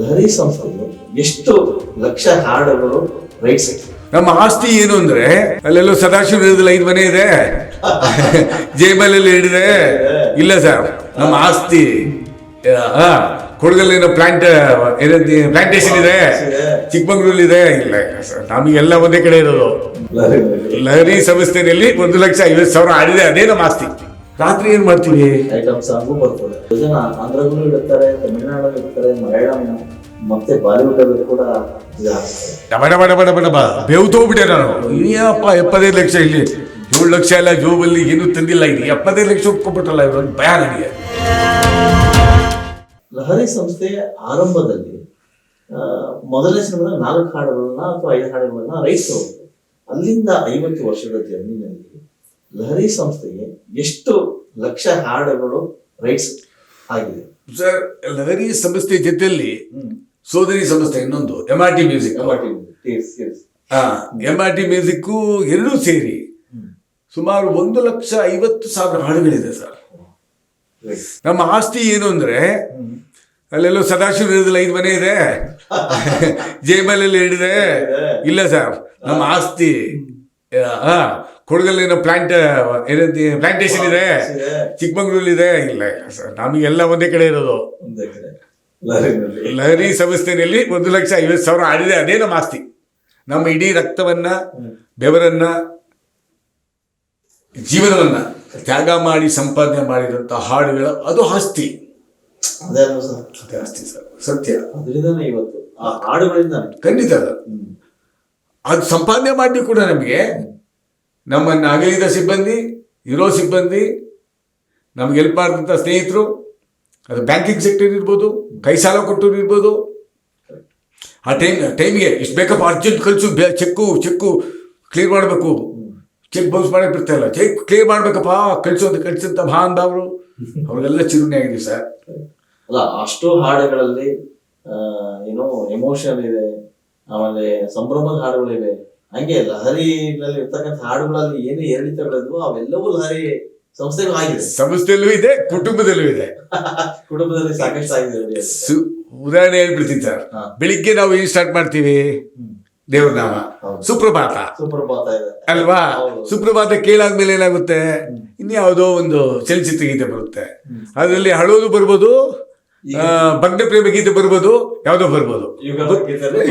ಲಹರಿ ಸಂಸ್ಥೆಗಳು ಎಷ್ಟು ಲಕ್ಷ ಹಾಡುಗಳು ರೈಟ್ಸ್ ನಮ್ಮ ಆಸ್ತಿ ಏನು ಅಂದ್ರೆ ಅಲ್ಲೆಲ್ಲೋ ಸದಾಶಿವ ಇರೋದಿಲ್ಲ ಐದು ಮನೆ ಇದೆ. ಜೇಬಲಲ್ಲಿ ಹಿಡಿದೆ. ಇಲ್ಲ ಸರ್ ನಮ್ಮ ಆಸ್ತಿ ಕೊಡಗಲ್ಲಿ ಏನೋ ಪ್ಲಾಂಟ್ ಪ್ಲಾಂಟೇಶನ್ ಇದೆ. ಚಿಕ್ಕಮಂಗ್ಳೂರಲ್ಲಿ ಇದೆ. ಇಲ್ಲ ಸರ್ ನಮಗೆಲ್ಲ ಒಂದೇ ಕಡೆ ಇರೋದು. ಲಹರಿ ಲಹರಿ ಸಂಸ್ಥೆಯಲ್ಲಿ ಒಂದು ಲಕ್ಷ ಐವತ್ತು ಸಾವಿರ ಆಡಿದೆ ಅದೇ ನಮ್ಮ ಆಸ್ತಿ. ರಾತ್ರಿ ಏನ್ ಮಾಡ್ತೀವಿ ಐಟಮ್ ಸಾಂಗು ಬರ್ತದೆ ಜನ ಆಂಧ್ರದಲ್ಲೂ ಇಡುತ್ತಾರೆ ತಮಿಳುನಾಡಲ್ಲಿ ಇಡ್ತಾರೆ ಮಲಯಾಳಂ ಮತ್ತೆ ಬಾಲಿವುಡ್ ಅಲ್ಲಿ ಕೂಡ ಇದಾಗ್ತದೆ ಡಬ ಡಬ ಡಬ ಡಬ ಡಬ ಬೇವ್ತೋಗ್ಬಿಟ್ಟೆ ನಾನು. ಏನಪ್ಪ ಎಪ್ಪತ್ತೈದು ಲಕ್ಷ ಇಲ್ಲಿ. ಏಳು ಲಕ್ಷ ಎಲ್ಲ ಜೋಬಲ್ಲಿ ಏನೂ ತಂದಿಲ್ಲ. ಇದು ಎಪ್ಪತ್ತೈದು ಲಕ್ಷ ಒಪ್ಕೊಂಡ್ಬಿಟ್ರಲ್ಲ ಇವರು. ಭಯ ನನಗೆ. ಲಹರಿ ಸಂಸ್ಥೆಯ ಆರಂಭದಲ್ಲಿ ಮೊದಲನೇ ಸಿನಿಮಾದ ನಾಲ್ಕು ಹಾಡುಗಳನ್ನ ಅಥವಾ ಐದು ಹಾಡುಗಳನ್ನ ತಗೊಂಡು ಅಲ್ಲಿಂದ ಐವತ್ತು ವರ್ಷದ ಜರ್ನಿನಲ್ಲಿ ಲಹರಿ ಸಂಸ್ಥೆಗೆ ಎಷ್ಟು ಲಕ್ಷ ಹಾಡುಗಳು ರೈಟ್ಸ್ ಆಗಿದೆ? ಸರ್ ಲಹರಿ ಸಂಸ್ಥೆ ಜೊತೆಯಲ್ಲಿ ಸೋದರಿ ಸಂಸ್ಥೆ ಇನ್ನೊಂದು M R T music M R T music ಎರಡೂ ಸೇರಿ ಸುಮಾರು ಒಂದು ಲಕ್ಷ ಐವತ್ತು ಸಾವಿರ ಹಾಡುಗಳಿದೆ ಸರ್. ನಮ್ಮ ಆಸ್ತಿ ಏನು ಅಂದ್ರೆ ಅಲ್ಲೆಲ್ಲೋ ಸದಾಶಿವ ನಗರದಲ್ಲಿ ಐದು ಮನೆ ಇದೆ. ಜೇಬಲಲ್ಲಿ ಹಿಡಿದೆ ಇಲ್ಲ ಸರ್ ನಮ್ಮ ಆಸ್ತಿ ಏನೋ ಪ್ಲಾಂಟ್ ಪ್ಲಾಂಟೇಶನ್ ಇದೆ ಚಿಕ್ಕಮಂಗ್ಳೂರಲ್ಲಿ ಇದೆ? ಇಲ್ಲ ಸರ್ ನಮಗೆಲ್ಲ ಒಂದೇ ಕಡೆ ಇರೋದು. ಲಹರಿ ಸಂಸ್ಥೆಯಲ್ಲಿ ಒಂದು ಲಕ್ಷ ಐವತ್ತು ಸಾವಿರ ಆಡಿದೆ ಅದೇ ನಮ್ಮ ಆಸ್ತಿ. ನಮ್ಮ ಇಡೀ ರಕ್ತವನ್ನ ಬೆವರನ್ನ ಜೀವನವನ್ನ ತ್ಯಾಗ ಮಾಡಿ ಸಂಪಾದನೆ ಮಾಡಿದಂಥ ಹಾಡುಗಳ ಅದು ಆಸ್ತಿ. ಅದೇ ಆಸ್ತಿ ಸರ್ ಸತ್ಯ. ಅದರಿಂದನೇ ಇವತ್ತು. ಆ ಹಾಡುಗಳಿಂದ ಖಂಡಿತ ಅದು. ಅದು ಸಂಪಾದನೆ ಮಾಡಿ ಕೂಡ ನಮಗೆ. ನಮ್ಮನ್ನು ಅಗಲಿದ ಸಿಬ್ಬಂದಿ, ಇರೋ ಸಿಬ್ಬಂದಿ, ನಮ್ಗೆ ಹೆಲ್ಪ್ ಮಾಡಿದಂಥ ಸ್ನೇಹಿತರು, ಅದು ಬ್ಯಾಂಕಿಂಗ್ ಸೆಕ್ಟರ್ ಇರ್ಬೋದು, ಕೈ ಸಾಲ ಕೊಟ್ಟರು ಇರ್ಬೋದು. ಆ ಟೈಮ್ ಟೈಮ್ಗೆ ಇಷ್ಟು ಬೇಕಪ್ಪ, ಅರ್ಜೆಂಟ್ ಕಳಿಸು ಚೆಕ್ಕು ಚೆಕ್ಕು ಕ್ಲಿಯರ್ ಮಾಡಬೇಕು. ಚೆಕ್ ಬೌನ್ಸ್ ಮಾಡಕ್ಕೆ ಬಿಡ್ತಾಯಿಲ್ಲ ಚೆಕ್ ಕ್ಲಿಯರ್ ಮಾಡಬೇಕಪ್ಪ, ಕಳಿಸು ಅಂತ ಕಳಿಸಂತ ಅಂದ ಅವರು. ಅವ್ರಿಗೆಲ್ಲ ಚಿರುಣಿ ಆಗಿದೆ ಸರ್. ಅಲ್ಲ, ಅಷ್ಟು ಹಾಡುಗಳಲ್ಲಿ ಏನೋ ಎಮೋಷನ್ ಇದೆ, ಆಮೇಲೆ ಸಂಭ್ರಮದ ಹಾಡುಗಳಿವೆ. ಹಂಗೆ ಲಹರಿನಲ್ಲಿ ಇರ್ತಕ್ಕಂಥ ಹಾಡುಗಳಲ್ಲಿ ಏನು ಏರಿಳಿತಗಳಿದ್ವು ಅವೆಲ್ಲವೂ ಲಹರಿ ಸಂಸ್ಥೆಗೂ ಆಗಿದೆ. ಸಂಸ್ಥೆಯಲ್ಲೂ ಇದೆ ಕುಟುಂಬದಲ್ಲೂ ಇದೆ. ಕುಟುಂಬದಲ್ಲಿ ಸಾಕಷ್ಟು ಆಗಿದೆ ಉದಾಹರಣೆ ಹೇಳ್ಬಿಡ್ತೀನಿ ಸರ್. ಬೆಳಿಗ್ಗೆ ನಾವು ಏನ್ ಸ್ಟಾರ್ಟ್ ಮಾಡ್ತೀವಿ? ದೇವ್ರ ನಾಮ ಸುಪ್ರಭಾತ. ಸುಪ್ರಭಾತ ಇದೆ. ಅಲ್ವಾ. ಸುಪ್ರಭಾತ ಕೇಳಾದ್ಮೇಲೆ ಏನಾಗುತ್ತೆ? ಇನ್ಯಾವುದೋ ಒಂದು ಚಲನಚಿತ್ರ ಗೀತೆ ಬರುತ್ತೆ. ಅದರಲ್ಲಿ ಹಳೋದು ಬರ್ಬೋದು ಭಗ್ನ ಪ್ರೇಮ ಗೀತೆ ಬರ್ಬೋದು ಯಾವ್ದೋ ಬರ್ಬೋದು.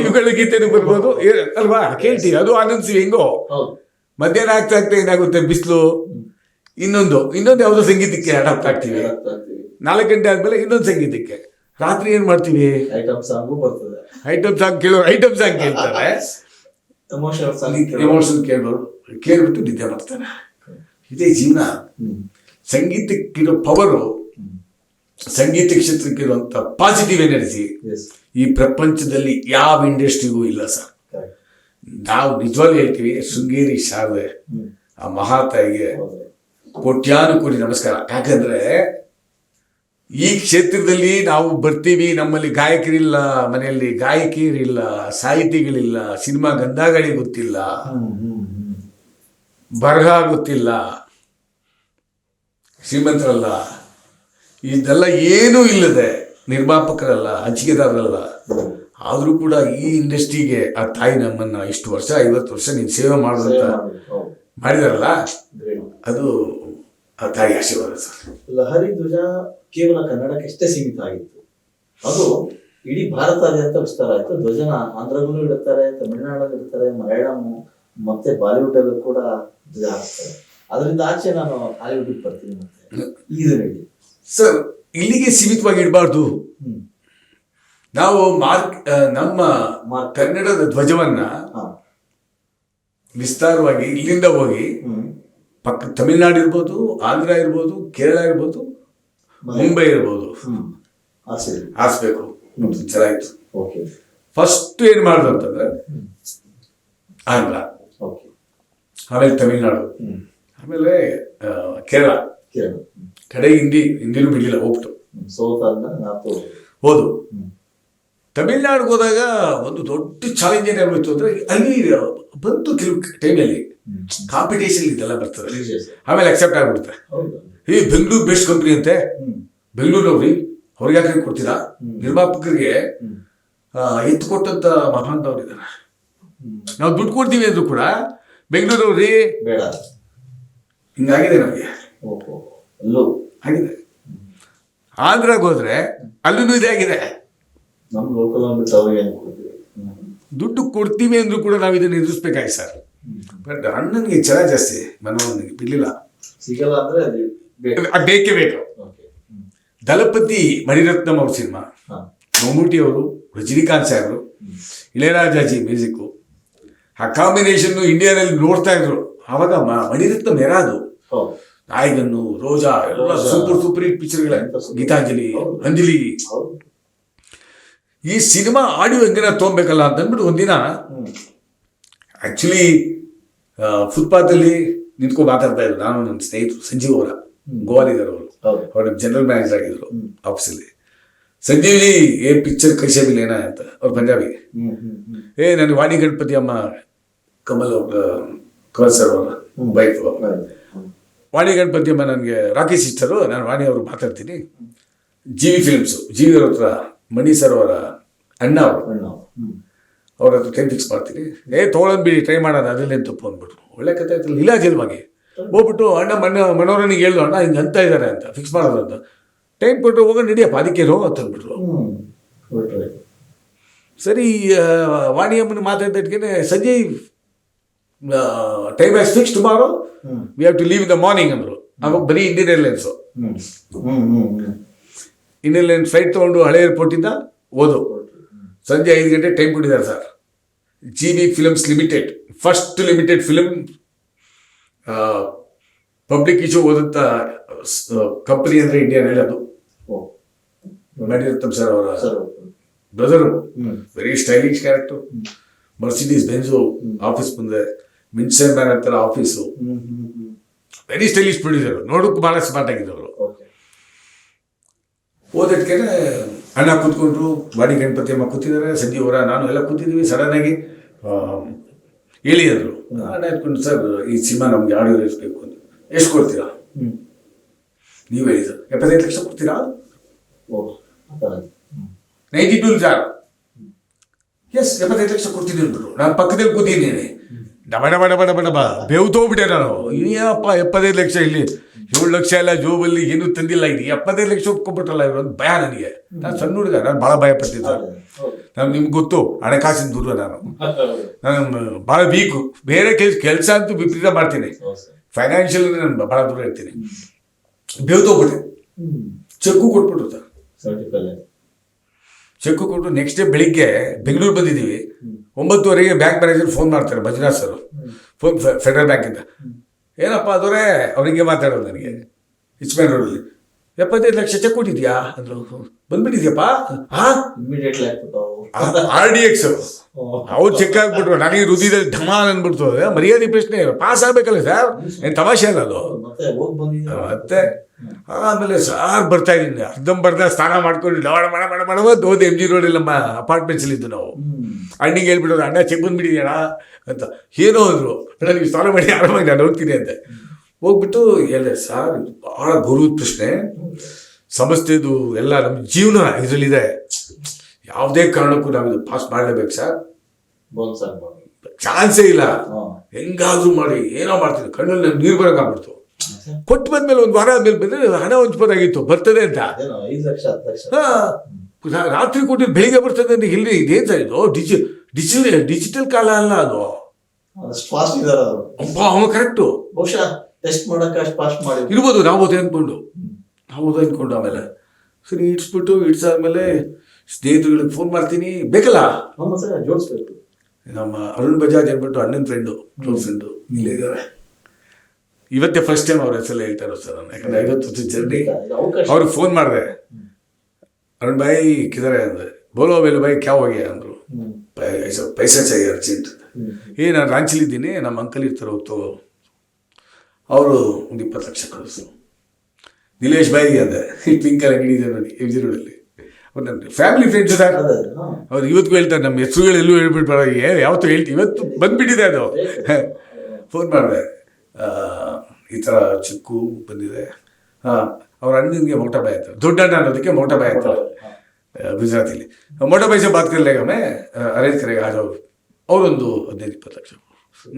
ಯುಗಳ ಗೀತೆನೂ ಬರ್ಬೋದು. ಅಲ್ವಾ? ಕೇಳ್ತೀವಿ ಅದು ಆನಂದಿಸ್ವಿ ಹೆಂಗೋ. ಮಧ್ಯಾಹ್ನ ಆಗ್ತಾ ಆಗ್ತಾ ಏನಾಗುತ್ತೆ? ಬಿಸಿಲು. ಇನ್ನೊಂದು ಇನ್ನೊಂದು ಯಾವುದೋ ಸಂಗೀತಕ್ಕೆ ಅಡಾಪ್ಟ್ ಆಗ್ತೀವಿ. ನಾಲ್ಕು ಗಂಟೆ ಆದ್ಮೇಲೆ ಇನ್ನೊಂದು ಸಂಗೀತಕ್ಕೆ. ರಾತ್ರಿ ಏನ್ ಮಾಡ್ತೀವಿ? ಐಟಮ್ ಸಾಂಗು ಬರ್ತದೆ. ಐಟಮ್ ಸಾಂಗ್ ಕೇಳೋ ಐಟಮ್ ಸಾಂಗ್ ಕೇಳ್ತಾರೆ. ಎಮೋಷನ್ ಕೇಳ್ಬೋದು ಕೇಳ್ಬಿಟ್ಟು ನಿದ್ದೆ ಮಾಡ್ತಾರೆ. ಇದೇ ಜೀವನ. ಸಂಗೀತಕ್ಕಿರೋ ಪವರು ಸಂಗೀತ ಕ್ಷೇತ್ರಕ್ಕಿರುವಂಥ ಪಾಸಿಟಿವ್ ಎನರ್ಜಿ ಈ ಪ್ರಪಂಚದಲ್ಲಿ ಯಾವ ಇಂಡಸ್ಟ್ರಿಗೂ ಇಲ್ಲ ಸರ್. ನಾವು ನಿಜವಾಗ್ಲೂ ಹೇಳ್ತೀವಿ ಶೃಂಗೇರಿ ಶಾರದೆ ಆ ಮಹಾತಾಯಿಗೆ ಕೋಟ್ಯಾನು ಕೋಟಿ ನಮಸ್ಕಾರ. ಯಾಕಂದ್ರೆ ಈ ಕ್ಷೇತ್ರದಲ್ಲಿ ನಾವು ಬರ್ತೀವಿ ನಮ್ಮಲ್ಲಿ ಗಾಯಕರಿಲ್ಲ ಮನೆಯಲ್ಲಿ ಗಾಯಕಿಯರಿಲ್ಲ ಸಾಹಿತಿಗಳಿಲ್ಲ ಸಿನಿಮಾ ಗಂಧಗಾಳಿ ಗೊತ್ತಿಲ್ಲ ಬರಹ ಗೊತ್ತಿಲ್ಲ ಶ್ರೀಮಂತರಲ್ಲ ಇದೆಲ್ಲ ಏನೂ ಇಲ್ಲದೆ ನಿರ್ಮಾಪಕರಲ್ಲ ಹಂಚಿಕೆದಾರರಲ್ಲ. ಆದರೂ ಕೂಡ ಈ ಇಂಡಸ್ಟ್ರಿಗೆ ಆ ತಾಯಿ ನಮ್ಮನ್ನ ಇಷ್ಟು ವರ್ಷ ಐವತ್ತು ವರ್ಷ ನೀನು ಸೇವೆ ಮಾಡೋದಂತ ಮಾಡಿದಾರಲ್ಲ? ಅದು ಆ ತಾಯಿ ಆಶೀರ್ವಾದ ಸರ್. ಲಹರಿ ಧ್ವಜ ಕೇವಲ ಕನ್ನಡಕ್ಕಷ್ಟೇ ಸೀಮಿತ ಆಗಿತ್ತು. ಅದು ಇಡೀ ಭಾರತಾದ್ಯಂತ ವಿಸ್ತಾರ ಆಯ್ತು. ಧ್ವಜನ ಆಂಧ್ರದಲ್ಲೂ ಇಡ್ತಾರೆ ತಮಿಳುನಾಡಲ್ಲಿ ಇಡ್ತಾರೆ ಮಲಯಾಳಂ ಮತ್ತೆ ಬಾಲಿವುಡ್ ಅಲ್ಲೂ ಕೂಡ ಧ್ವಜ ಹಾಕ್ತಾರೆ. ಅದರಿಂದ ಆಚೆ ನಾನು ಹಾಲಿವುಡ್ ಬರ್ತೀನಿ ಮತ್ತೆ. ಈಗ ಸರ್ ಇಲ್ಲಿಗೆ ಸೀಮಿತವಾಗಿ ಇಡಬಾರ್ದು. ನಾವು ಮಾರ್ಕ್ ನಮ್ಮ. ಕನ್ನಡದ ಧ್ವಜವನ್ನ ವಿಸ್ತಾರವಾಗಿ ಇಲ್ಲಿಂದ ಹೋಗಿ ಪಕ್ಕ ತಮಿಳ್ನಾಡು ಇರ್ಬೋದು ಆಂಧ್ರ ಇರ್ಬೋದು ಕೇರಳ ಇರ್ಬೋದು ಮುಂಬೈ ಇರ್ಬೋದು. ಹಾಸ್ಬೇಕು. ಚೆನ್ನಾಗಿತ್ತು. ಓಕೆ. ಫಸ್ಟ್ ಏನ್ ಮಾಡುದು ಅಂತಂದ್ರೆ ಆಂಧ್ರ. ಓಕೆ. ಆಮೇಲೆ ತಮಿಳ್ನಾಡು. ಆಮೇಲೆ ಕೇರಳ. ಕೇರಳ. ಕಡೆ ಹಿಂದಿ ಹಿಂದಿನೂ ಬಿಡಲಿಲ್ಲ ಹೋಗ್ತು ಹೋದು. ತಮಿಳ್ನಾಡಿಗೆ ಹೋದಾಗ ಒಂದು ದೊಡ್ಡ ಚಾಲೆಂಜ್ ಏನಾಗ್ಬಿಡ್ತು ಅಂದ್ರೆ ಅಲ್ಲಿ ಬಂತು ಕೆಲವು ಟೈಮಲ್ಲಿ ಕಾಂಪಿಟೇಷನ್ ಇದೆಲ್ಲ ಬರ್ತದೆ. ಆಮೇಲೆ ಅಕ್ಸೆಪ್ಟ್ ಆಗ್ಬಿಡುತ್ತೆ. ಹೌದು. ಈ ಬೆಂಗಳೂರು ಬೆಸ್ಟ್ ಕಂಪ್ನಿ ಅಂತೆ. ಬೆಂಗಳೂರು ಬೆಂಗಳೂರವ್ರಿ ಅವ್ರಿಗೆ ಯಾಕೆ ಕೊಡ್ತೀರಾ ನಿರ್ಮಾಪಕರಿಗೆ ಎತ್ತು ಕೊಟ್ಟಂತ ಮಹಾಂತವ್ರು ಇದ್ದಾರೆ. ನಾವು ದುಡ್ಡು ಕೊಡ್ತೀವಿ ಅಂದ್ರು ಕೂಡ ಬೆಂಗಳೂರವ್ರಿ ಬೇಡ. ಹಿಂಗಾಗಿದೆ ನಮಗೆ. ಅಲ್ಲೂ ಆಗಿದೆ. ಆಂಧ್ರಾಗ ಹೋದ್ರೆ ಅಲ್ಲೂ ಇದೇ ಆಗಿದೆ. ನಮ್ಮ ಲೋಕಲ್ ಅಂದ್ಬಿಟ್ಟು ಅವ್ರಿಗೆ ಏನು ಕೊಡ್ತೀವಿ? ದುಡ್ಡು ಕೊಡ್ತೀವಿ ಅಂದ್ರೂ ಕೂಡ ನಾವು ಇದನ್ನು ಎದುರಿಸ್ಬೇಕಾಗಿ ಸರ್. ಬಟ್ ಅಣ್ಣನಿಗೆ ಛಲ ಜಾಸ್ತಿ ಮನವನಿಗೆ ಬಿಡ್ಲಿಲ್ಲ. ಸಿಗಲ್ಲ ಅಂದ್ರೆ ಅದು ಬೇಕೇ. ಬೇಕು. ದಳಪತಿ ಮಣಿರತ್ನಂ ಅವ್ರ ಸಿನಿಮಾ. ಮಮ್ಮೂಟಿ ಅವರು ರಜನಿಕಾಂತ್ ಸಾಹೇಬರು ಇಳೆಯರಾಜಾಜಿ ಮ್ಯೂಸಿಕ್ಕು ಆ ಕಾಂಬಿನೇಷನ್ನು ಇಂಡಿಯಾದಲ್ಲಿ ನೋಡ್ತಾ ಇದ್ರು. ಅವಾಗ ಮಣಿರತ್ನಂ ಯಾರಾದು ಹೌದು ನಾಯಕನ್ನು ರೋಜಾ ಎಲ್ಲ. ಸೂಪರ್ ಸೂಪರ್ ಹಿಟ್ ಪಿಕ್ಚರ್ಗಳ. ಗೀತಾಂಜಲಿ ಅಂಜಲಿ ಈ ಸಿನಿಮಾ ಆಡಿಯೋ ಹೆಂಗಿನ ತೊಗೊಬೇಕಲ್ಲ ಅಂತ ಅಂದ್ಬಿಟ್ಟು ಒಂದಿನ ಆಕ್ಚುಲಿ ಆಕ್ಚುಲಿ ಫುಟ್ಪಾತಲ್ಲಿ ನಿಂತ್ಕೊಂಡು ಮಾತಾಡ್ತಾ ಇದ್ರು. ನಾನು ನನ್ನ ಸ್ನೇಹಿತರು ಸಂಜೀವ್ ಅವರ ಗೋವಾಲಿಗರ್ ಅವರು. ಅವ್ರ ಜನರಲ್ ಮ್ಯಾನೇಜರ್ ಆಗಿದ್ರು. ಆಫೀಸಲ್ಲಿ. ಸಂಜೀವ್ ಏ ಏನ್ ಪಿಕ್ಚರ್ ಕಳಿಸಿಲ್ಲ ಏನ ಅಂತ. ಅವ್ರು ಪಂಜಾಬಿ. ಹ್ಮ್ ಹ್ಮ್ ಹ್ಮ್. ಏ ನಾನು ವಾಣಿ ಗಣಪತಿ ಅಮ್ಮ ಕಮಲ್ ಅವ್ರ ಕಮಲ್ ಸರ್ ಅವರ ಬೈಕ್. ವಾಣಿ ಗಣಪತಿ ಅಮ್ಮ ನನಗೆ ರಾಕಿ ಸಿಸ್ಟರು ನಾನು ವಾಣಿ ಅವರು ಮಾತಾಡ್ತೀನಿ. G V films G V ಅವ್ರ ಹತ್ರ ಮಣಿ ಸರ್ ಅವರ ಅಣ್ಣ ಅವರು. ಅವ್ರ. ಹತ್ರ ಟೈಮ್ ಫಿಕ್ಸ್ ಮಾಡ್ತೀನಿ. ಏ ತೊಗೊಳೋದು ಬಿಡಿ ಟ್ರೈ ಮಾಡೋಣ ಅದನ್ನೇನು ತಪ್ಪು ಅಂದ್ಬಿಟ್ರು ಒಳ್ಳೆ ಕತೆ ಆಯ್ತಲ್ಲ ಇಲಾಜಿಲ್ವಾಗಿ ಹೋಗ್ಬಿಟ್ಟು ಅಣ್ಣ ಮನೆ ಮನೋರನಿಗೆ ಹೇಳ್ದು ಅಣ್ಣ ಹಿಂಗೆ ಅಂತ ಇದ್ದಾರೆ ಅಂತ ಫಿಕ್ಸ್ ಮಾಡೋದು ಅಂತ. ಟೈಮ್ ಕೊಟ್ಟರು ಹೋಗೋಣ ನಡಿಯಪ್ಪ ಅದಕ್ಕೆ ರೋ ಅಂತ ಅಂದ್ಬಿಟ್ರು. ಸರಿ ವಾಣಿಯಮ್ಮನ ವಾಣಿ ಅಮ್ಮನ ಮಾತಾಡ್ತಿದ್ಕೆ Sanjay time as fix tomorrow we have to leave in the morning ಅಂದರು. ಆವಾಗ ಬರೀ Indian airlines Indian airlines flight ತೊಗೊಂಡು ಹಳೆ ಏರ್ಪೋರ್ಟಿಂದ ಓದು. ಸಂಜೆ ಐದು ಗಂಟೆ ಟೈಮ್ ಕೊಟ್ಟಿದ್ದಾರೆ sir G B films limited first limited film public issue ಓದಂಥ company ಅಂದರೆ ಏರ್ಲೈನ್ ಅದು. ಮಣಿರತ್ನಂ ಸರ್ ಅವರ brother very stylish character Mercedes Benz office ಮುಂದೆ ಮಿನ್ಸನ್ ಮ್ಯಾನ್ ಹತ್ರ ಆಫೀಸು ವೆರಿ ಸ್ಟೈಲಿಶ್ ಪ್ರೊಡ್ಯೂಸರ್ ನೋಡೋಕೆ ಭಾಳ ಸ್ಮಾರ್ಟ್ ಆಗಿದ್ದವರು ಓಕೆ ಓದೋದಕ್ಕೆ ಅಣ್ಣ ಕೂತ್ಕೊಂಡ್ರು ಬಾಡಿ ಗಣಪತಿ ಅಮ್ಮ ಕೂತಿದ್ದಾರೆ ಸಂಜೀವ್ ಅವರ ನಾನು ಎಲ್ಲ ಕೂತಿದ್ದೀವಿ ಸಡನ್ ಆಗಿ ಆ, ಹೇಳಿ ಅಂದರು ಅಣ್ಣ ಎತ್ಕೊಂಡು ಸರ್ ಈ ಸಿನಿಮಾ ನಮ್ಗೆ ಆಡಿಯೋ ಬೇಕು ಅಂತ. ಎಷ್ಟು ಕೊಡ್ತೀರಾ? ಹ್ಞೂ ನೀವು ಹೇಳಿ ಸರ್ ಎಪ್ಪತ್ತೈದು ಲಕ್ಷ ಕೊಡ್ತೀರಾ? ನೈಂಟಿ ಟೂ ಸರ್ ಎಸ್ ಎಪ್ಪತ್ತೈದು ಲಕ್ಷ ಕೊಡ್ತೀನಿ ಅಂದ್ಬಿಟ್ರು. ನಾನು ಪಕ್ಕದಲ್ಲಿ ಕೂತಿದ್ದೀನಿ. ಡಬ ಡಬ ಬಡ ಡಬ ಡಬ. ಬೇವ್ತೋಗ್ಬಿಟ್ಟೆ ನಾನು. ಏನಪ್ಪ ಎಪ್ಪತ್ತೈದು ಲಕ್ಷ ಇಲ್ಲಿ. ಏಳು ಲಕ್ಷ ಎಲ್ಲ ಜೋಬಲ್ಲಿ ಏನೂ ತಂದಿಲ್ಲ ಇದು ಎಪ್ಪತ್ತೈದು ಲಕ್ಷ ಒಪ್ಕೊಂಡ್ಬಿಟ್ರಲ್ಲ ಇವರು ಒಂದು ಭಯ ನನಗೆ. ನಾನು ಸಣ್ಣ ಹುಡುಗ ನಾನು ಭಾಳ ಭಯ ಪಡ್ತಿದ್ದೆ ನಾನು ನಿಮ್ಗೆ ಗೊತ್ತು ಹಣಕಾಸಿನ ದೂರ ನಾನು. ನಾನು ಭಾಳ ವೀಕು ಬೇರೆ ಕೆಲಸ ಕೆಲಸ ಅಂತೂ ವಿಪರೀತ ಮಾಡ್ತೀನಿ. ಫೈನಾನ್ಷಿಯಲ್ ನಾನು ಭಾಳ ದೂರ ಇರ್ತೀನಿ. ಬೇವ್ತೋಗ್ಬಿಟ್ಟೆ ಚೆಕ್ಕು ಕೊಟ್ಬಿಟ್ರು ಸರ್. ಚೆಕ್ಕು ಕೊಟ್ಟು ನೆಕ್ಸ್ಟ್ ಡೇ ಬೆಳಿಗ್ಗೆ ಬೆಂಗಳೂರು ಬಂದಿದ್ದೀವಿ. ಒಂಬತ್ತುವರೆಗೆ ಬ್ಯಾಂಕ್ ಮ್ಯಾನೇಜರ್ ಫೋನ್ ಮಾಡ್ತಾರೆ ಭಜನಾ ಸರ್. ಫೋನ್ ಫೆಡರಲ್ ಬ್ಯಾಂಕಿಂದ. ಏನಪ್ಪ ಅದವರೇ ಅವ್ರಿಗೆ ಮಾತಾಡೋದು ನನಗೆ. ಇಚ್ಮೇನ್ ರೋಡಲ್ಲಿ ಎಪ್ಪತ್ತೈದು ಲಕ್ಷ ಚೆಕ್ ಕೊಟ್ಟಿದ್ಯಾ? ಅಂದ್ರು. ಬಂದ್ಬಿಟ್ಟಿದ್ಯಪ್ಪ? ಆರ್ ಡಿ ಎಕ್ಸ್ ಅವ್ರು ಚೆಕ್ ಆಗ್ಬಿಟ್ರು. ನನಗೆ ಹೃದಯದಲ್ಲಿ ಧಮಾಲ್ ಅಂದ್ಬಿಡ್ತು. ಮರ್ಯಾದೆ ಪ್ರಶ್ನೆ. ಪಾಸ್ ಆಗ್ಬೇಕಲ್ಲ ಸರ್ ಏನು ತಮಾಷೆ ಅಲ್ಲ ಅದು? ಮತ್ತೆ ಆಮೇಲೆ ಸಾರ್ ಬರ್ತಾ ಇದ್ದೀನಿ. ಅರ್ಧಂಬರ್ಧ ಸ್ನಾನ ಮಾಡ್ಕೊಂಡು ಲವಾಡ ಮಾಡ ಮಾಡ ಮಾಡವತ್ತು ಹೋದೆ ಎಂ ಜಿ ರೋಡಲ್ಲಿ ನಮ್ಮ ಅಪಾರ್ಟ್ಮೆಂಟ್ಸಲ್ಲಿ ಇದ್ದು ನಾವು. ಅಣ್ಣಿಗೆ ಹೇಳ್ಬಿಡೋದು ಅಣ್ಣ ಚೆಕ್ ಬಂದ್ಬಿಟ್ಟಿದ್ಯಣ್ಣ? ಅಂತ. ಏನೋ ಅಂದರು. ಅಣ್ಣ ನೀವು ಸ್ನಾನ ಮಾಡಿ ಆರಾಮಾಗಿ ನಾನು ಹೋಗ್ತೀನಿ ಅಂತ ಹೋಗ್ಬಿಟ್ಟು ಹೇಳಿದೆ ಸರ್ ಇದು ಭಾಳ ಗೌರವದ ಪ್ರಶ್ನೆ ಸಂಸ್ಥೆದು ಎಲ್ಲ ನಮ್ಮ ಜೀವನ ಇದರಲ್ಲಿದೆ. ಯಾವುದೇ ಕಾರಣಕ್ಕೂ ನಾವು ಇದು ಪಾಸ್ ಮಾಡಲೇಬೇಕು ಸರ್. ಚಾನ್ಸೇ ಇಲ್ಲ. ಹೆಂಗಾದ್ರೂ ಮಾಡಿ ಏನೋ ಮಾಡ್ತೀನಿ. ಕಣ್ಣಲ್ಲಿ ನಾನು ನೀರು ಬರೋಕ್ಕಾಗ್ಬಿಡ್ತು ಕೊಟ್ಟು ಬಂದ್ಮೇಲೆ ಒಂದು ವಾರ ಆದ್ಮೇಲೆ ಬಂದರೆ ಹಣ ಹಂಚ್ಬೋದಾಗಿತ್ತು ಬರ್ತದೆ ಅಂತ. ಹಾ, ರಾತ್ರಿ ಕೊಟ್ಟಿದ್ದು ಬೆಳಿಗ್ಗೆ ಬರ್ತದೆ ಅಂದ್ರೆ ಇಲ್ಲಿ ಇದೇನ್ ಸರ್ ಇದು? ಡಿಜಿ ಡಿಜಿಟಲ್ ಡಿಜಿಟಲ್ ಕಾಲ ಅಲ್ಲ ಅದು. ಕರೆಕ್ಟು ಬಹುಶಃ. ಟೆಸ್ಟ್ ಮಾಡೋಕೆ ಅಷ್ಟು ಪಾಸ್ ಮಾಡಿ ಇರ್ಬೋದು ನಾವು ಓದೇ ಅಂದ್ಕೊಂಡು ನಾವು ಓದೇ ಅಂದ್ಕೊಂಡು ಆಮೇಲೆ. ಸರಿ ಇಡ್ಸ್ಬಿಟ್ಟು ಇಡ್ಸಾದ್ಮೇಲೆ ಸ್ನೇಹಿತರುಗಳಿಗೆ ಫೋನ್ ಮಾಡ್ತೀನಿ. ಬೇಕಲ್ಲ? ಜೋಡಿಸ್ಬೇಕು. ನಮ್ಮ ಅರುಣ್ ಬಜಾಜ್ ಅಂದ್ಬಿಟ್ಟು ಅಣ್ಣನ ಫ್ರೆಂಡು ಕ್ಲೋಸ್ ಫ್ರೆಂಡು ಇಲ್ಲೇ ಇದ್ದಾರೆ. ಇವತ್ತೇ ಫಸ್ಟ್ ಟೈಮ್ ಅವ್ರ ಹೆಸರು ಹೇಳ್ತಾ ಇರೋದು ಸರ್ ನಾನು ಯಾಕಂದ್ರೆ ಐವತ್ತು ವರ್ಷದ ಜರ್ನಿ ಅವ್ರಿಗೆ ಫೋನ್ ಮಾಡಿದೆ. ಅರುಣ್ ಭಾಯಿ ಕಿದಾರೆ ಅಂದ್ರೆ ಬೋಲೋ ಬೇಲು ಭಾಯಿ ಕ್ಯಾವ್ ಹೋಗಿ ಅಂದರು. ಪೈಸಾ ಚಾಯಿ ಅರ್ಜೆಂಟ್ ಏ ನಾನು ರಾಂಚಿಲಿದ್ದೀನಿ ನಮ್ಮ ಅಂಕಲ್ ಇರ್ತಾರೆ ಹೋಗ್ತೋ ಅವರು ಒಂದು ಇಪ್ಪತ್ತು ಲಕ್ಷ ಕಳಿಸು ನಿಲೇಶ್ ಬಾಯಿ ಅಂದೆ. ಪಿಂಕಲ್ ಅಂಗಡಿ ಇದೆ ನೋಡಿ ಎಂ ಜಿ ರೋಡಲ್ಲಿ ಅವ್ರು ನನ್ನ ಫ್ಯಾಮಿಲಿ ಫ್ರೆಂಡ್ಸ್ ಸರ್ ಅವ್ರು ಇವತ್ತಿಗೂ ಹೇಳ್ತಾರೆ ನಮ್ಮ ಹೆಸರುಗಳೆಲ್ಲೂ ಹೇಳ್ಬಿಟ್ಬೇಡ ಯಾವತ್ತೂ ಹೇಳ್ತೀವಿ ಇವತ್ತು ಬಂದ್ಬಿಟ್ಟಿದೆ ಅದು. ಫೋನ್ ಮಾಡಿದೆ. ಈ ಥರ ಚಿಕ್ಕು ಬಂದಿದೆ. ಹಾಂ ಅವ್ರ ಅಣ್ಣನಿಗೆ ಮೋಟ ಬಾಯ್ ಆಯ್ತು. ದೊಡ್ಡ ಅಣ್ಣ ಅನ್ನೋದಕ್ಕೆ ಮೋಟ ಬಾಯ್ ಆಯ್ತು. ಗುಜರಾತಿಲಿ. ಮೋಟ ಬಾಯ್ಸ ಬಾತ್ ಕರ್ಲೆಗ ಮೇ ಅರೇಂಜ್ ಕರೆಗೆ ಆದವರು ಅವರೊಂದು ಹದಿನೈದು ಇಪ್ಪತ್ತು ಲಕ್ಷ.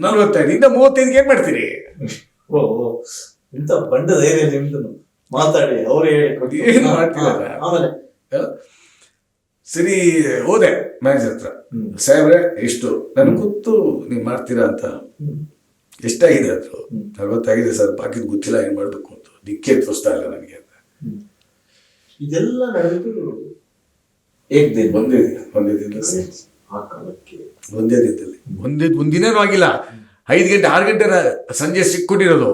ನಲ್ವತ್ತೈದು ಇನ್ನ ಮೂವತ್ತೈದಿಗೆ ಏನು ಮಾಡ್ತೀರಿ? ಓ ಓ. ಇಂಥ ಬಂಡ ಧೈರ್ಯ ನಿಮ್ದು ಮಾತಾಡಿ ಅವ್ರೇ ಹೇಳಿ ಕೊಡಿ. ಏನ್ ಹಾ, ಆಮೇಲೆ. ಸರಿ ಹೋದೆ ಮ್ಯಾನೇಜರ್ ಹತ್ರ. ಸಾಹೇಬ್ರೆ ಎಷ್ಟು? ನನಗೆ ಗೊತ್ತು ನೀವು ಮಾಡ್ತೀರಾ ಅಂತ. ಎಷ್ಟಾಗಿದೆ ಅದು. ನಲ್ವತ್ತಾಗಿದೆ ಸರ್ ಬಾಕಿ ಗೊತ್ತಿಲ್ಲ ಏನು ಮಾಡಬೇಕು ಅಂತ. ದಿಕ್ಕೇ ತೋರಿಸ್ತಾ ಇಲ್ಲ ನನಗೆ ಅಂತ. ಇದೆಲ್ಲ ನಡೆದಿದ್ದು ಏಕ್ ದಿನ. ಒಂದೇ ದಿನ ಒಂದೇ ದಿನದಲ್ಲಿ. ಆ ಕಾಲಕ್ಕೆ. ಒಂದೇ ದಿನದಲ್ಲಿ. ಒಂದೇ ಒಂದಿನನೂ ಆಗಿಲ್ಲ. ಐದು ಗಂಟೆ ಆರು ಗಂಟೆ ಸಂಜೆ ಸಿಕ್ಕೊಂಡಿರೋದು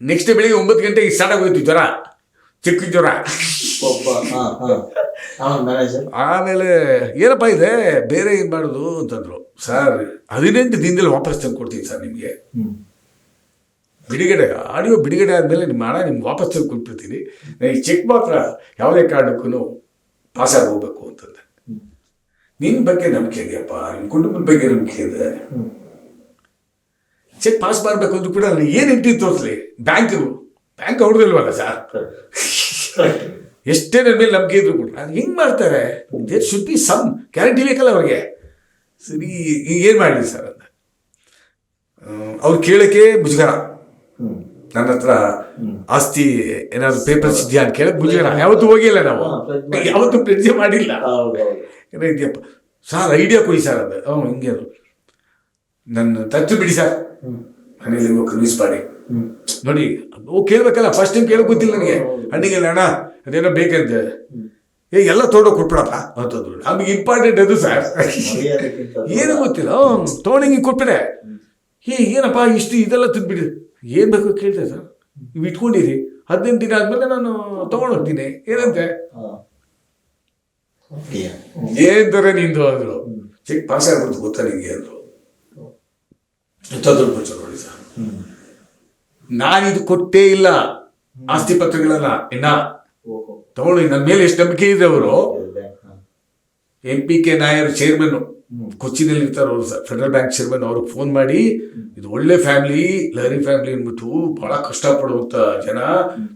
ನೆಕ್ಸ್ಟ್ ಬೆಳಿಗ್ಗೆ ಒಂಬತ್ತು ಗಂಟೆಗೆ ಸ್ಟಾರ್ಟ್ ಆಗೋಯ್ತು ಜ್ವರ. ಚಿಕ್ಕ ಜ್ವರ. ಒಬ್ಬ ಹಾ ಹಾ. ಆಮೇಲೆ ಏನಪ್ಪ ಇದೆ ಬೇರೆ ಏನು ಮಾಡೋದು ಅಂತಂದ್ರು. ಸರ್ ಹದಿನೆಂಟು ದಿನದಲ್ಲಿ ವಾಪಸ್ ತಂದು ಕೊಡ್ತೀನಿ ಸರ್ ನಿಮಗೆ. ಬಿಡುಗಡೆ ಆಡಿಯೋ ಬಿಡುಗಡೆ ಆದಮೇಲೆ ನಿಮ್ಮ ಹಣ ನಿಮ್ಗೆ ವಾಪಸ್ ತಂದು ಕೊಟ್ಬಿಡ್ತೀನಿ. ನನಗೆ ಚೆಕ್ ಮಾತ್ರ ಯಾವುದೇ ಕಾರಣಕ್ಕೂ ಪಾಸ್ ಆಗಿ ಹೋಗ್ಬೇಕು ಅಂತಂದೆ. ನಿನ್ನ ಬಗ್ಗೆ ನಂಬಿಕೆ ಇದೆಯಪ್ಪ? ನಿಮ್ಮ ಕುಟುಂಬದ ಬಗ್ಗೆ ನಂಬಿಕೆ ಇದೆ. ಚೆಕ್ ಪಾಸ್ ಮಾಡಬೇಕು ಅಂದ್ರೂ ಕೂಡ ಅಲ್ಲಿ ಏನು ಎಂಟ್ರಿ ತೋರಿಸ್ಲಿ ಬ್ಯಾಂಕ್ ಬ್ಯಾಂಕ್ ಹೊಡೆದಿಲ್ವಲ್ಲ ಸರ್ ಎಷ್ಟೇ ನನ್ನ ಮೇಲೆ ನಂಬಿಕೆ ಇದ್ರು ಕೂಡ. ಅದು ಹೆಂಗೆ ಮಾಡ್ತಾರೆ? There should be some guarantee ಬೇಕಲ್ಲ ಅವ್ರಿಗೆ. ಸರಿ ಈಗ ಏನು ಮಾಡಲಿ ಸರ್ ಅಂತ? ಅವ್ರು ಕೇಳೋಕ್ಕೆ ಮುಜುಗರ. ನನ್ನ ಹತ್ರ ಆಸ್ತಿ ಏನಾದ್ರು ಪೇಪರ್ಸ್ ಇದೆಯಾ ಅಂತ ಕೇಳಕ್ಕೆ ಮುಜುಗರ. ಯಾವತ್ತು ಹೋಗಿಲ್ಲ ನಾವು. ಯಾವತ್ತು ಪ್ರಜೆ ಮಾಡಿಲ್ಲ. ಏನೋ ಇದೆಯಪ್ಪ ಸರ್ ಐಡಿಯಾ ಕೊಡಿ ಸರ್ ಅದು ಹ್ಞೂ ಹಿಂಗೆ ನನ್ನ ತತ್ತು ಬಿಡಿ ಸರ್. ಮನೇಲಿ ಕನ್ವಿನ್ಸ್ ಮಾಡಿ. ನೋಡಿ ಓ ಕೇಳ್ಬೇಕಲ್ಲ ಫಸ್ಟ್ ಟೈಮ್ ಕೇಳಕ್ ಗೊತ್ತಿಲ್ಲ ನನಗೆ. ಹಣ್ಣಿಗೆ ಅಣ್ಣ ಅದೇನೋ ಬೇಕಂತ. ಏ ಎಲ್ಲ ತೋಡೋ ಕೊಟ್ಬಿಡಪ್ಪ. ಅಂತಂದ್ರು ನಮಗೆ ಇಂಪಾರ್ಟೆಂಟ್ ಅದು ಸರ್. ಏನು ಗೊತ್ತಿಲ್ಲ ಹಿಂಗೆ ಕೊಟ್ಬಿಡೆ. ಏ ಏನಪ್ಪ ಇಷ್ಟು ಇದೆಲ್ಲ ತಿಂದ್ಬಿಡಿ. ಏನು ಬೇಕು ಕೇಳ್ತೆ ಸರ್. ನೀವು ಇಟ್ಕೊಂಡಿರಿ. ಹದಿನೆಂಟು ದಿನ ಆದ್ಮೇಲೆ ನಾನು ತಗೊಂಡೋಗ್ತೀನಿ ಏನಂತೆ? ಏನ್ ತರ ನಿಂದು ಅಂದ್ರು ಚೆಕ್ ಪಾಸ್ ಆಗ್ಬಿಡ್ತು ಗೊತ್ತಾ ನಿಂಗೆ ಅಂದ್ರು. ತಂದ್ರು ಇದು ಸರ್ ನಾನಿದು ಕೊಟ್ಟೇ ಇಲ್ಲ. ಆಸ್ತಿ ಪತ್ರಗಳನ್ನ ಇನ್ನ ತಗೊಳ್ಳಿ. ನನ್ನ ಮೇಲೆ ಎಷ್ಟು ನಂಬಿಕೆ ಇದೆ ಅವರು. M P K Nair chairman. ಕೊಚ್ಚಿನಲ್ಲಿ ಇರ್ತಾರೆ ಅವರು ಫೆಡರಲ್ ಬ್ಯಾಂಕ್ ಚೇರ್ಮನ್ ಅವ್ರಿಗೆ ಫೋನ್ ಮಾಡಿ ಇದು ಒಳ್ಳೆ ಫ್ಯಾಮಿಲಿ ಲಹರಿ ಫ್ಯಾಮಿಲಿ ಅಂದ್ಬಿಟ್ಟು ಬಹಳ ಕಷ್ಟಪಡುವಂತ ಜನ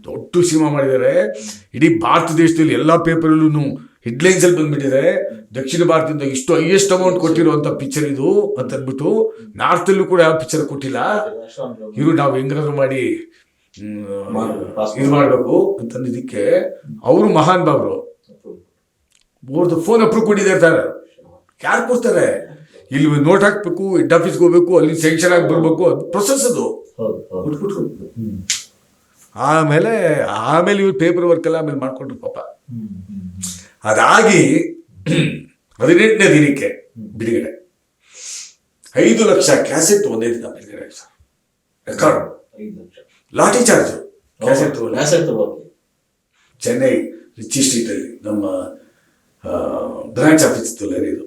ದೊಡ್ಡ ಸಿನಿಮಾ ಮಾಡಿದ್ದಾರೆ. ಇಡೀ ಭಾರತ ದೇಶದಲ್ಲಿ ಎಲ್ಲಾ ಪೇಪರಲ್ಲೂ ಹೆಡ್ಲೈನ್ಸ್ ಅಲ್ಲಿ ಬಂದ್ಬಿಟ್ಟಿದೆ ದಕ್ಷಿಣ ಭಾರತದಿಂದ ಇಷ್ಟು ಹೈಯೆಸ್ಟ್ ಅಮೌಂಟ್ ಕೊಟ್ಟಿರುವಂತ ಪಿಕ್ಚರ್ ಇದು ಅಂತ ಅಂದ್ಬಿಟ್ಟು ನಾರ್ತ್ ಅಲ್ಲೂ ಕೂಡ ಯಾವ ಪಿಕ್ಚರ್ ಕೊಟ್ಟಿಲ್ಲ. ಇವರು ನಾವು ಹೆಂಗಾದ್ರು ಮಾಡಿ ಇದು ಮಾಡಬೇಕು. ಅಂತಂದಿದ್ದಕ್ಕೆ ಅವರು ಮಹಾನ್ ಭಾವರು ಅವ್ರದ್ದು ಫೋನ್ ಅಪ್ರೂವ್ ಕೊಟ್ಟಿದ್ದಾರೆ ಸರ್ ಯಾರು ಕೊಡ್ತಾರೆ? ಇಲ್ಲಿ ನೋಟ್ ಹಾಕ್ಬೇಕು ಹೆಡ್ ಆಫೀಸ್ಗೆ ಹೋಗ್ಬೇಕು ಅಲ್ಲಿ ಸೆಂಕ್ಷನ್ ಆಗಿ ಬರ್ಬೇಕು ಅದು ಪ್ರೊಸೆಸ್ ಅದು. ಆಮೇಲೆ ಆಮೇಲೆ ಇವ್ರು ಪೇಪರ್ ವರ್ಕ್ ಎಲ್ಲ ಆಮೇಲೆ ಮಾಡ್ಕೊಂಡ್ರು ಪಾಪ. ಅದಾಗಿ ಹದಿನೆಂಟನೇ ದಿನಕ್ಕೆ ಬಿಡುಗಡೆ. ಐದು ಲಕ್ಷ ಕ್ಯಾಸೆಟ್ ಒಂದೇ ದಿನ ಬಿಡುಗಡೆ sir. Record lathi charge. Cassette Chennai Ritchie ಸ್ಟ್ರೀಟಲ್ಲಿ ನಮ್ಮ ಬ್ರಾಂಚ್ ಆಫೀಸ್ ಇತ್ತು ಇದು.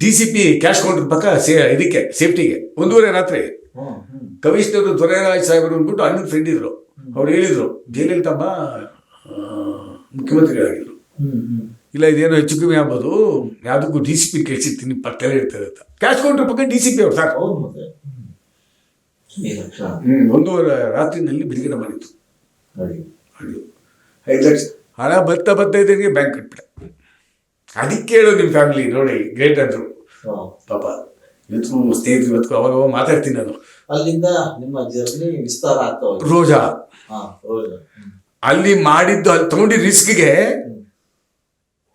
D C P cash counter ಪಕ್ಕ ಸೇ ಇದಕ್ಕೆ ಸೇಫ್ಟಿಗೆ. ಒಂದೂವರೆ ರಾತ್ರಿ. ಕಮಿಷನರ್ ದೊರೆರಾಜ್ ಸಾಹೇಬರು ಅಂದ್ಬಿಟ್ಟು ಅಣ್ಣನ ಫ್ರೆಂಡ್ ಇದ್ರು. ಅವ್ರು ಹೇಳಿದ್ರು ಜೈಲಲ್ಲಿ ಹ್ಮ್ ಇಲ್ಲ ಇದೇನೋ ಹೆಚ್ಚು ಕಮ್ಮಿ ಆಗ್ಬೋದು. ಯಾವುದಕ್ಕೂ ಡಿ ಸಿ ಪಿ ಕೇಳಿಸಿರ್ತೀನಿ ಪತ್ತೆ ಇರ್ತದೆ ಅಂತ ಕ್ಯಾಶ್ ಕೌಂಟರ್ ಪಕ್ಕ ಡಿ ಸಿ ಪಿ ಅವ್ರು ಸಾಕು. ಹ್ಮ್, ಒಂದೂವರೆ ರಾತ್ರಿನಲ್ಲಿ ಬಿಡುಗಡೆ ಮಾಡಿತ್ತು. ಐದು ಲಕ್ಷ. ಹಣ ಬರ್ತಾ ಬರ್ತಾ ಇದ್ದಂಗೆ ಬ್ಯಾಂಕ್ ಕಟ್ಬಿಟ್ಟೆ. ಅದಕ್ಕೆ ಹೇಳು ನಿಮ್ಮ ಫ್ಯಾಮಿಲಿ ನೋಡಿ ಗ್ರೇಟ್ ಅಂದರು. ಪಾಪ ಇವತ್ತು ಸ್ನೇಹಿತರು ಇವತ್ತು ಅವಾಗ ಅವಾಗ ಮಾತಾಡ್ತೀನಿ ನಾನು. ಅಲ್ಲಿಂದ ನಿಮ್ಮ ಜರ್ನಿ ವಿಸ್ತಾರ ಆಗ್ತಾವ ರೋಜಾ. ಹಾ ರೋಜಾ. ಅಲ್ಲಿ ಮಾಡಿದ್ದು ಅಲ್ಲಿ ತಗೊಂಡಿ ರಿಸ್ಕ್ಗೆ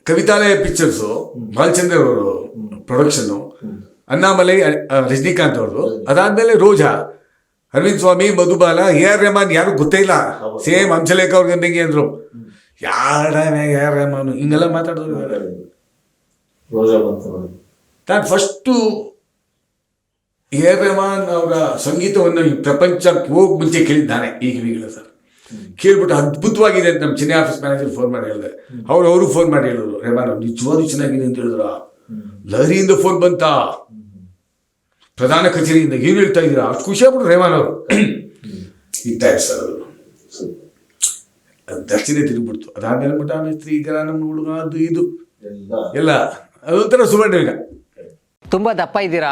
ಕವಿತಾಲಯ ಪಿಕ್ಚರ್ಸು ಬಾಲಚಂದ್ರ ಅವರು ಪ್ರೊಡಕ್ಷನ್ನು ಅಣ್ಣಾಮಲೆ ರಜನಿಕಾಂತ್ ಅವ್ರದ್ದು. ಅದಾದ್ಮೇಲೆ ರೋಜಾ ಅರವಿಂದ್ ಸ್ವಾಮಿ ಮಧುಬಾಲ ಎ ಆರ್ ರೆಹಮಾನ್ ಯಾರು ಗೊತ್ತೇ ಇಲ್ಲ. ಸೇಮ್ ಹಂಸಲೇಖ ಅವ್ರಿಗೆ ಅಂದಂಗೆ ಅಂದ್ರು. ಯಾರ ಎ ಆರ್ ರೆಹಮಾನ್ ಹಿಂಗೆಲ್ಲ ಮಾತಾಡಿದ್ರು ರೋಜಾ ಬಂತು ನೋಡಿ. ನಾನು ಫಸ್ಟು ಎ ಆರ್ ರೆಹಮಾನ್ ಅವರ ಸಂಗೀತವನ್ನು ಈ ಪ್ರಪಂಚಕ್ಕೆ ಹೋಗಿ ಮುಂಚೆ ಕೇಳಿದ್ದಾನೆ ಈಗ ಈಗಿಲ್ಲ ಸರ್. ಕೇಳ್ಬಿಟ್ಟು ಅದ್ಭುತವಾಗಿದೆ ಅಂತ ನಮ್ಮ ಚೆನ್ನೈ ಆಫೀಸ್ ಮ್ಯಾನೇಜರ್ ಫೋನ್ ಮಾಡಿ ಹೇಳಿದೆ. ಅವ್ರು ಅವರು ಫೋನ್ ಮಾಡಿ ಹೇಳಿದ್ರು ರೇಮಾನ್ ನಿಜವಾದ್ರು ಚೆನ್ನಾಗಿದೆ ಅಂತ ಹೇಳಿದ್ರ? ಲಹರಿಯಿಂದ ಫೋನ್ ಬಂತ? ಪ್ರಧಾನ ಕಚೇರಿಯಿಂದ ಏನು ಹೇಳ್ತಾ ಇದ್ದೀರಾ? ಅಷ್ಟು ಖುಷಿ ಆಗ್ಬಿಟ್ರು ರೇಮಾನ್ ಅವರು. ಇದ್ದಾರೆ ಸರ್ ಅವರು. ದರ್ಶನ ತಿರುಗ್ಬಿಡ್ತು. ಅದಾದ್ಮೇಲೆ ಮಠ ಮೇಸ್ತ್ರಿ ಈಗ ನಮ್ಮ ಹುಡುಗ ಅದು ಇದು. ಎಲ್ಲ. ಎಲ್ಲ. ಅದೊಂಥರ ಸುವರ್ಣ ಈಗ. ತುಂಬಾ ದಪ್ಪ ಇದ್ದೀರಾ?